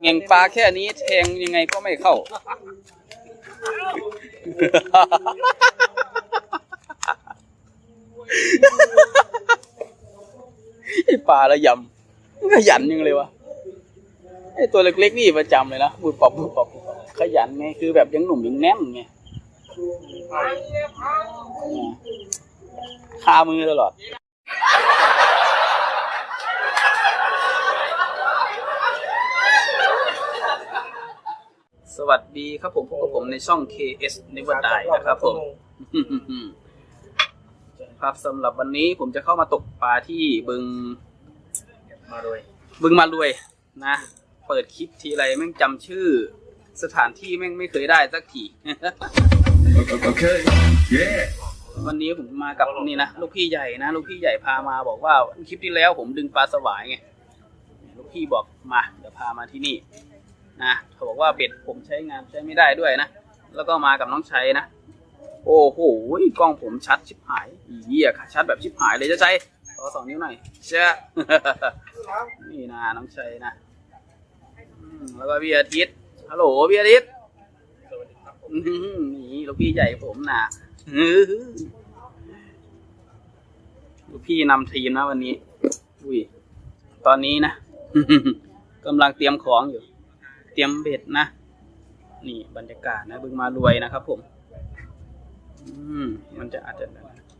เง่งปลาแค่นี้แทงยังไงก็ไม่เข้า ไอปลาระยำขยันยังเลยวะไอตัวเล็กๆนี่ประจำเลยนะบุดปอบบุดปอบบุดปอบขยันไงคือแบบยังหนุ่มยังแน่นไงอืมคามือตลอด สวัสดีครับผมพบกับผมในช่อง KS Never Die นะครับผมครับสำหรับวันนี้ผมจะเข้ามาตกปลาที่บึงมาเลยบึงมารวยนะ เปิดคลิปทีไรแม่งจำชื่อ สถานที่แม่งไม่เคยได้สักที Okay. Yeah. วันนี้ผมมากับนี่นะลูกพี่ใหญ่นะลูกพี่ใหญ่พามาบอกว่าคลิปที่แล้วผมดึงปลาสวายไงลูกพี่บอกมาเดี๋ยวพามาที่นี่ นะเขาบอกว่าเบ็ดผมใช้งานใช้ไม่ได้ด้วยนะ แล้วก็มากับน้องชัยนะ โอ้โหกล้องผมชัดชิบหายอีเหี้ยค่ะชัดแบบชิบหายเลยจะใช้ขอสองนิ้วหน่อยเชื่อนี่นะน้องชัยนะแล้วก็พี่อาทิตย์ฮัลโหลพี่อาทิตย์นี่ลูกพี่ใหญ่ผมนะลูกพี่นำทีมนะวันนี้ อุ้ย ตอนนี้นะกำลังเตรียมของอยู่เตรียมเบ็ดนะ นี่บรรยากาศนะบึงมารวยนะครับผม อืมมันจะอาจจะ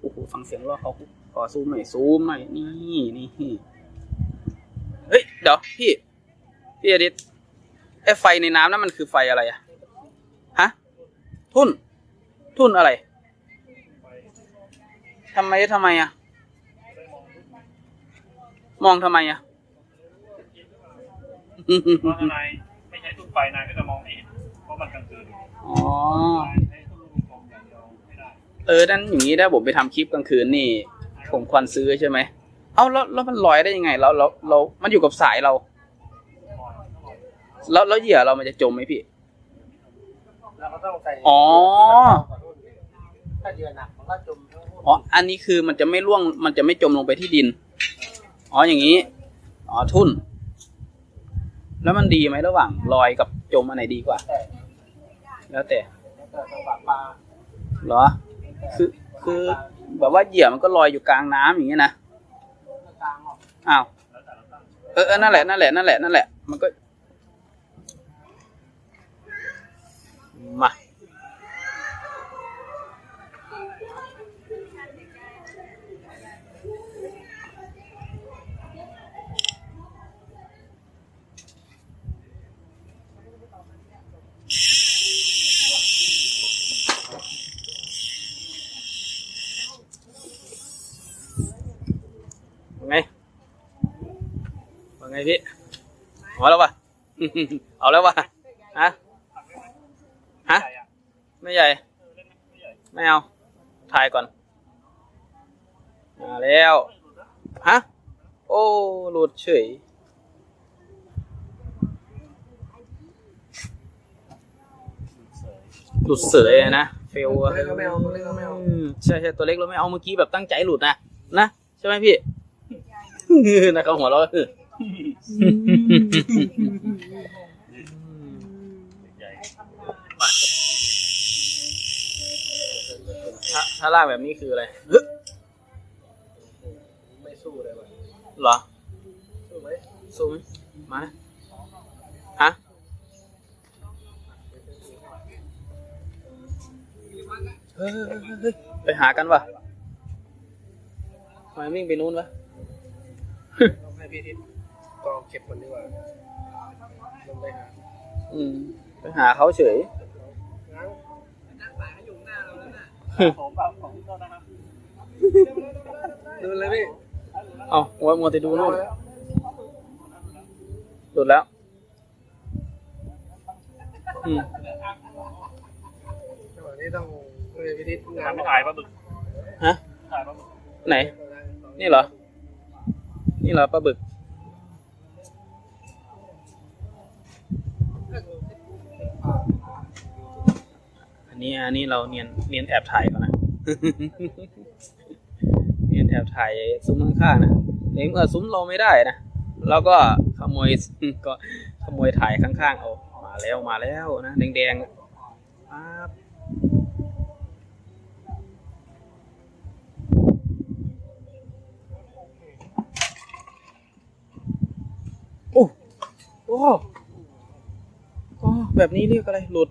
โอ้โหฟังเสียงรอเขาขอซูมหน่อยซูมหน่อยนี่นี่เฮ้ยเดี๋ยวพี่ พี่อดิตไอไฟในน้ำนั่นมันคือไฟอะไรอะฮะ ทุ่น ทุ่นอะไรทำไมทำไมอะมองทำไมอะเพราะไม่ใช้ตุ้นไฟนายก็จะมองไม่เห็นเพราะมันกลางคืนอ๋อนายใช้ตุ้นลูกกลมอย่างเดียวไม่ได้เออนั่นอย่างนี้ถ้าผมไปทำคลิปกลางคืนนี่ ผมควรซื้อใช่ไหม เอ้าแล้วแล้วมันลอยได้ยังไงเราเราเรามันอยู่กับสายเรา แล้วแล้วเหยื่อเรามันจะจมไหมพี่ แล้วก็ต้องใส่อ๋อ ถ้าเดือนหนักมันก็จมทั้งหมดอ๋อ อันนี้คือมันจะไม่ร่วง มันจะไม่จมลงไปที่ดิน อ๋อ อย่างนี้ อ๋อ ทุ่น แล้วมันดีไหมระหว่างลอยกับจมอันไหนดีกว่าแต่แล้วแต่แล้วก็จังหวะปลาเหรอ คือคือแบบว่าเหยื่อมันก็ลอยอยู่กลางน้ำอย่างเงี้ยนะกลางออกอ้าวเออเออนั่นแหละนั่นแหละนั่นแหละนั่นแหละมันก็มา ว่าไง ว่าไงพี่เอาแล้ววะเอาแล้ววะฮะฮะไม่ใหญ่ ไม่เอา ถ่ายก่อนมาแล้ว ฮะ โอ้หลุดเฉยหลุดเสยอะนะ เฟลอะเล็กก็ไม่เอาเล็กก็ไม่เอาอืมใช่ใช่ตัวเล็กเราไม่เอาเมื่อกี้แบบตั้งใจหลุดนะ นะ ใช่ไหมพี่นะครับหัวเราะ ถ้าถ้าลากแบบนี้คืออะไรไม่สู้เลยว่ะเหรอ สู้ไหมสู้ไหมมานะฮะเฮ้ยเฮ้ยเฮ้ยไปหากันวะทำไมวิ่งไปนู้นวะ ให้พี่ทิศ กองเก็บคนดีกว่าลงไปหาอืมไปหาเขาเฉยง้างผมแบบของพี่ต้นนะครับดูเลยพี่เอามัวมัวแต่ดูนู่นหลุดแล้ว อืมจังหวะนี้ต้องให้พี่ทิศง้าทำงไม่ถ่ายปลาบึกฮะถ่ายปลาบึกไหน นี่เหรอ นี่เหรอปลาบึก นนี้อันนี้เราเนียนเนียนแอบถ่ายก่อนนะ เนียนแอบถ่ายซุ้มข้างๆนะในเมื่อซุ้มเราไม่ได้นะเราก็ขโมยก็ขโมยถ่ายข้างๆเอามาแล้วมาแล้วนะแดงๆปั๊บโอ้โอ้โอ้แบบนี้เรียกอะไรหลุด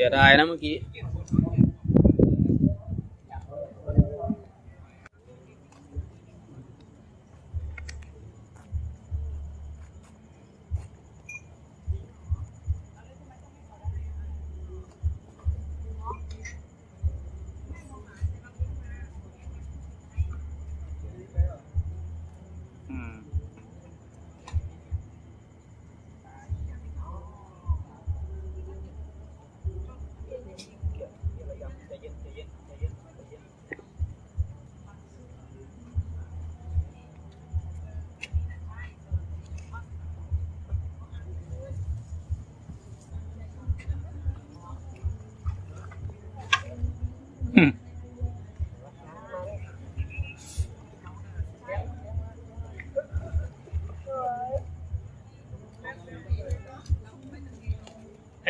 เสียดายนะเมื่อกี้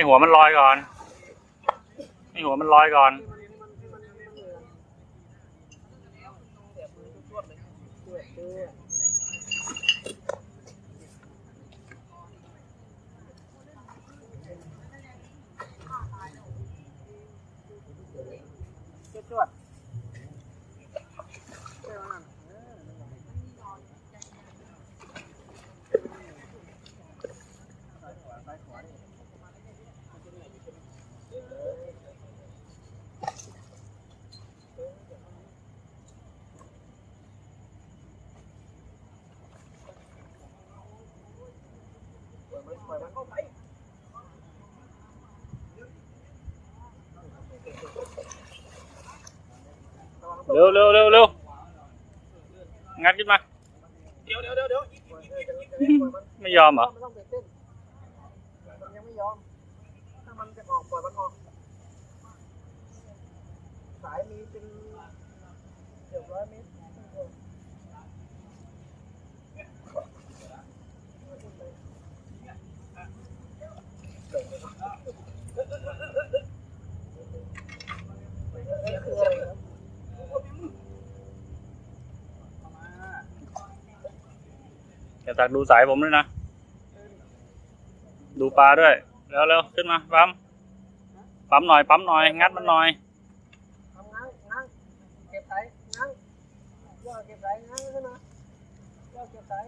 ให้หัวมันลอยก่อน ให้หัวมันลอยก่อน เร็วเร็วเร็วเร็วงัดขึ้นมา เดี๋ยวเดี๋ยวเดี๋ยวเดี๋ยวไม่ยอมเหรอไม่ต้องตื่นเต้นมันยังไม่ยอม ถ้ามันจะออกปล่อยมันออก สายมีเป็นเกือบร้อยเมตร จักดูสายผมด้วยนะ ดูปลาด้วย แล้วเร็วขึ้นมา ปั๊ม ปั๊มหน่อย ปั๊มหน่อย งัดมันหน่อยเก็บสายง้างย่อเก็บสายง้างขึ้นมาเก็บสาย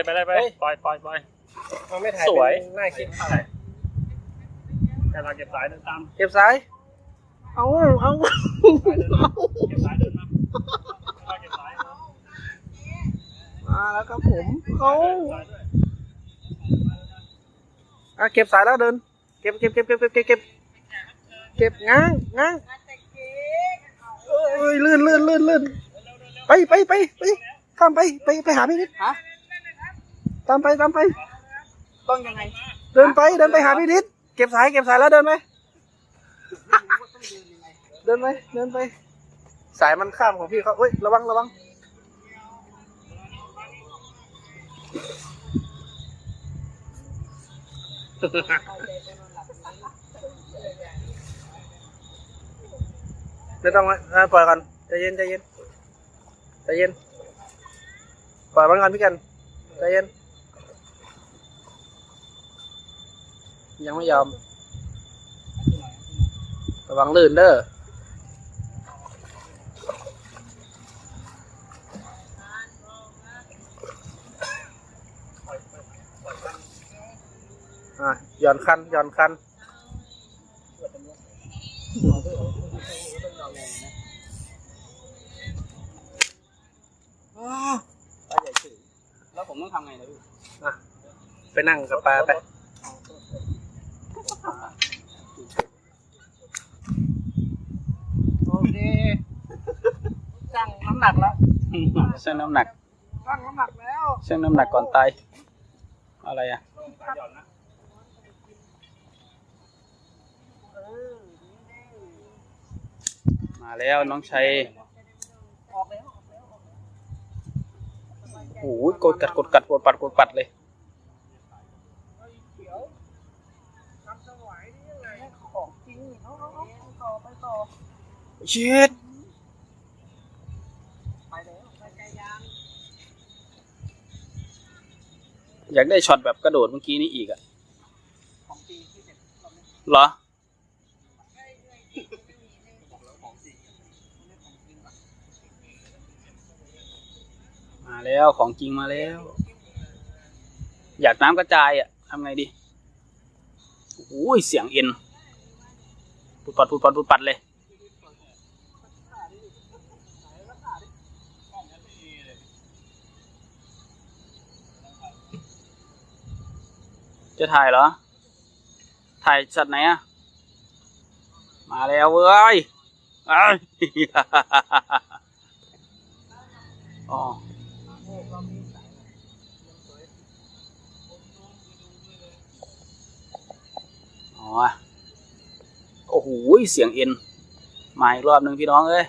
ยไปเลยไปปล่อยปล่อยปล่อยมันไม่ถ่ายสวยน่าคิดอะไรแต่เราเก็บสายเดินตามเก็บสายเอาเอาเก็บสายเดินมาแล้วครับผมเอาอะเก็บสายแล้วเดิน เก็บเก็บเก็บเก็บเก็บเก็บเก็บง้างง้างเอ้ยลื่นลื่นลื่นลื่นไปไปไปไปข้ามไปไปไปหาพี่นิดฮะ ตามไปตามไป ต้องยังไงเดินไปเดินไปหาพี่นิดเก็บสายเก็บสายแล้วเดินไปเดินไปเดินไป สายมันข้ามของพี่เขาเอ้ยระวังระวังไม่ต้องเอ่อปล่อยก่อนใจเย็นใจเย็นใจเย็นปล่อยมันก่อนพี่กันใจเย็น ยังไม่ยอม ระวังลื่นเด้ออะหย่อนคันหย่อนคันปลาใหญ่ฉือแล้วผมต้องทำไงนะพี่อะไปนั่งกับปลาไป โอเค สั่ง ชั่งน้ำหนัก ตั้งน้ำหนักแล้วชั่งน้ำหนักก่อนตาย อะไรอะมาแล้วน้องชัยโอ้โหกดกัดกดกัดกดปัดกดปัดเลยของจริงเอาเอาเอาต่อไปต่อเช็ด อยากได้ช็อตแบบกระโดดเมื่อกี้นี้อีกอะของจริงที่เด็ดเราไม่เหรอของจริงไม่ของจริงอกมาแล้วของจริงมาแล้ว อยากน้ำกระจายอะทำไงดีโอ้ยเสียงเอ็นปุดปัดปุดปัดปุดปัดเลย จะถ่ายเหรอ ถ่ายสัตว์ไหนอะมาแล้วเว้ยเอ้ยอ๋ออ๋อโอ้โห เสียงเอ็น มาอีกรอบหนึ่งพี่น้องเอ้ย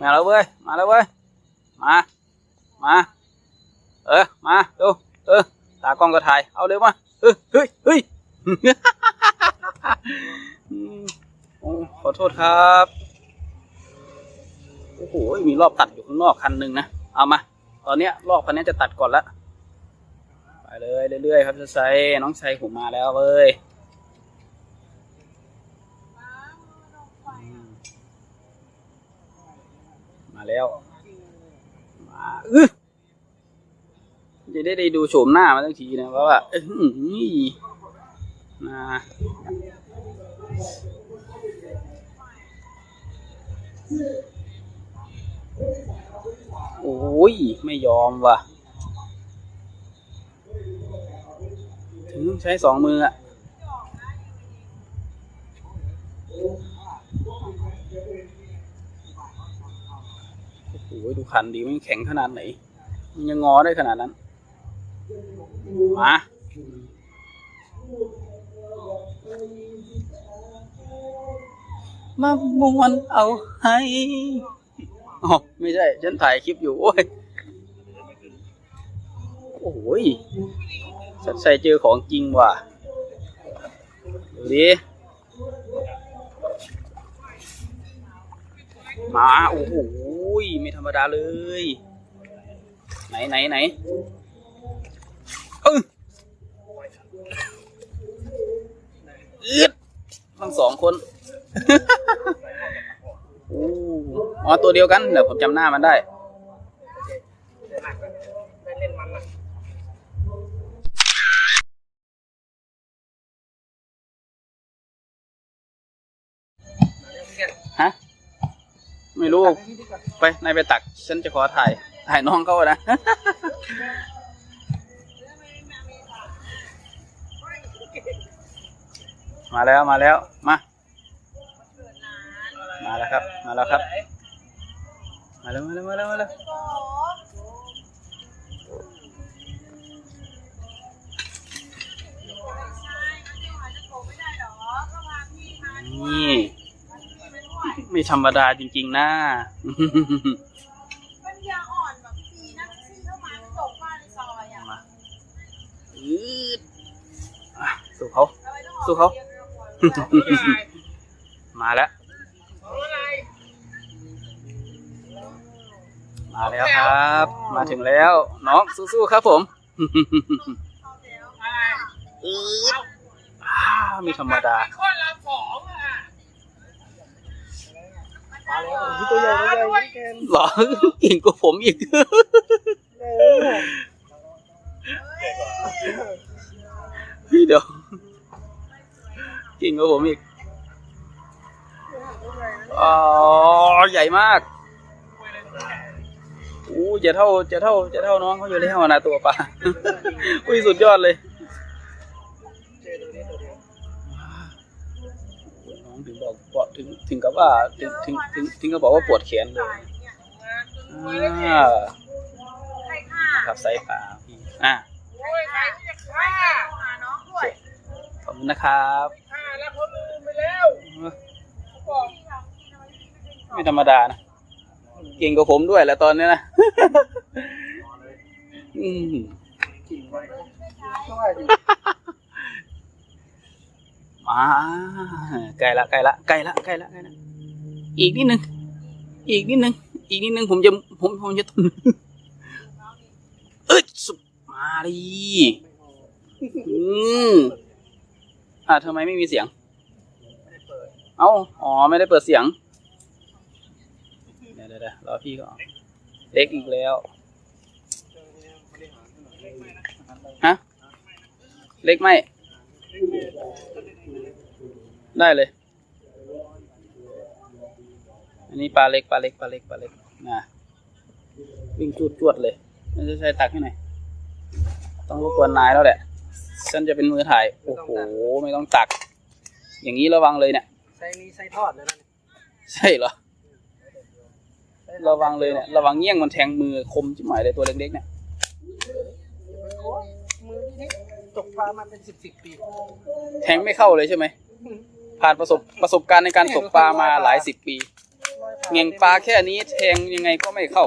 มาแล้วเว้ย มาแล้วเว้ย มา มา เออ มา ดู เออ ตากล้องก็ถ่าย เอาเร็วมา เฮ้ยเฮ้ยเฮ้ยขอโทษครับ โอ้โห มีรอบตัดอยู่ข้างนอกคันหนึ่งนะ เอามา ตอนเนี้ยรอบคันนี้จะตัดก่อนละ ไปเลยเรื่อยๆครับจะใส่น้องชัยผมมาแล้วเว้ยมมาแล้ว มาอื้อ จะได้ได้ดูโฉมหน้ามาทั้งทีนะเพราะว่าอื้อหือนะโอ้ย ไม่ยอมว่ะ ถึงใช้สองมืออะโอ้โหดูขันดีมันแข็งขนาดไหน มันยังงอได้ขนาดนั้น มามามวนเอาให้อ๋อไม่ใช่ ฉันถ่ายคลิปอยู่ โอ้ย โอ้ยชัดใส่เจอของจริงว่ะดูดิมา โอ้โหไม่ธรรมดาเลย ไหนไหนไหนเอออึดทั้งสอง คนโอ้อ๋อตัวเดียวกันเดี๋ยวผมจำหน้ามันได้ฮะ ไม่รู้ ไปนายไปตัก ฉันจะขอถ่าย ถ่ายน้องเขานะ มาแล้วมาแล้ว มา มาแล้วครับ มาแล้วครับ มาแล้วมาแล้วมาแล้วมาแล้วนี่ ไม่ธรรมดาจริงๆนะปัญญาอ่อนแบบปีนั่งซี่เข้ามาจบมาในซอยอะมาอืดอะสู้เขาทำไมต้องออกสู้เขาเรียนเรื่องหัวมาแล้ว มาแล้วครับ มาถึงแล้วน้องสู้ๆครับผมอืดอ้าวไมีธรรมดาคนละสองอะมาแล้วโอ้โหตัวใหญ่ตัวใหญ่แกนหรอเก่งกว่าผมอีกเออพี่เดี๋ยวเก่งกว่าผมอีกอ๋อใหญ่มาก อู้จะเท่าจะเท่าจะเท่าน้องเขาอยู่แล้วนะตัวปลาอุ้ยสุดยอดเลยเจอตัวนี้ตัวเดียวน้องถึงบอกบอกถึงถึงกับว่าถึงถึงถึงถึงกับบอกว่าปวดแขนเลยเนี่ยอ่าใครฆ่าครับไซส์ปลาพี่อ่าใครฆ่าใครฆ่าหาน้องด้วยขอบคุณนะครับฆ่าแล้วคนอื่นไปแล้วบอกไม่ธรรมดานะ เก่งกว่าผมด้วยแหละตอนนี้นะ อืมมาใกล้ละใกล้ละใกล้ละใกล้ละใกล้ละอีกนิดนึง อีกนิดนึง อีกนิดนึงผมจะผมผมจะเอ้ยสุดมาดิอืมอ่าทำไมไม่มีเสียง เอ้า อ๋อ ไม่ได้เปิดเสียง เดี๋ยวเดี๋ยวเดี๋ยวรอพี่ก่อนเล็กอีกแล้ว ฮะ เล็กไหม ได้เลย อันนี้ปลาเล็กปลาเล็กปลาเล็กปลาเล็กนะวิ่งจวดจวดๆเลยไม่ใช่ตักให้หน่อยต้องรบกวนนายแล้วแหละ ฉันจะเป็นมือถ่าย โอ้โห ไม่ต้องตัก อย่างนี้ระวังเลยเนี่ยไส้นี้ไส้ทอดเลยนะใช่เหรอ ระวังเลยเนี่ยระวังเงี้ยงมันแทงมือคมจิ๋มหมายเลยตัวเล็กๆเนี่ยมือนี่ตกปลามาเป็นสิบสิบปีแทงไม่เข้าเลยใช่ไหมผ่านประสบประสบการณ์ในการตกปลามาหลายสิบปีเงียงปลาแค่นี้แทงยังไงก็ไม่เข้า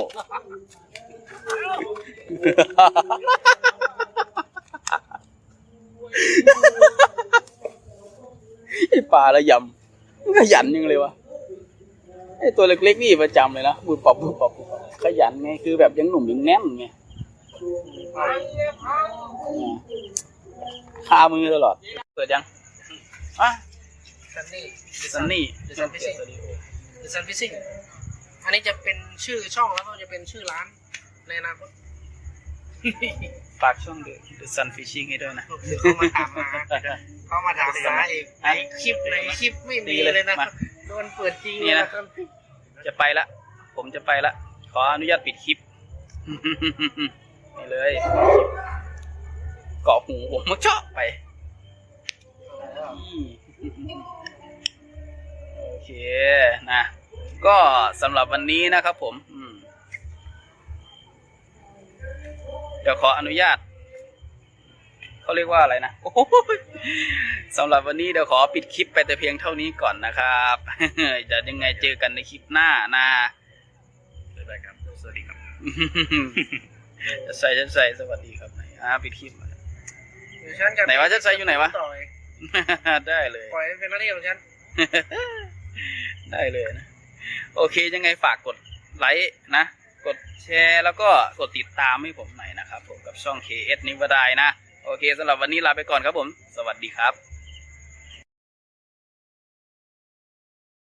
ไอปลาระยำขยันยังเลยวะ ไอตัวเล็กๆนี่ประจำเลยนะบุบปับบุบปับบุบปับขยันไงคือแบบยังหนุ่มยังแน่นไงอืมคามือตลอด เปิดยังอะซันนี่ซันนี่ The Sun Fishing The Sun Fishing อันนี้จะเป็นชื่อช่องแล้วก็จะเป็นชื่อร้านในอนาคตฝากช่อง The The Sun Fishing ให้ด้วยนะเขามาถามมาเขามาถามหาเองในคลิปในคลิปไม่มีดีเลยเลยนะมา โดนเปิดจริงนี่เลยนะนะ ครับจะไปละ ผมจะไปละ ขออนุญาตปิดคลิป นี่เลยเกาะหูผมมันชอบไปโอเคนะ ก็สำหรับวันนี้นะครับผมอืมเดี๋ยวขออนุญาต เขาเรียกว่าอะไรนะ โอ้โห สำหรับวันนี้เดี๋ยวขอปิดคลิปไปแต่เพียงเท่านี้ก่อนนะครับจะยังไงเจอกันในคลิปหน้านะบ๊ายบายครับสวัสดีครับจะใส่จะใส่สวัสดีครับอ่าปิดคลิปเดี๋ยวฉันจะไหนวะฉันใส่อยู่ไหนวะต่อยได้เลยปล่อยให้เป็นหน้าที่ของฉันได้เลยนะ โอเคยังไงฝากกดไลค์นะ กดแชร์แล้วก็กดติดตามให้ผมหน่อยนะครับ ผมกับช่อง KS นิวดายนะ โอเคสำหรับวันนี้ลาไปก่อนครับผม สวัสดีครับ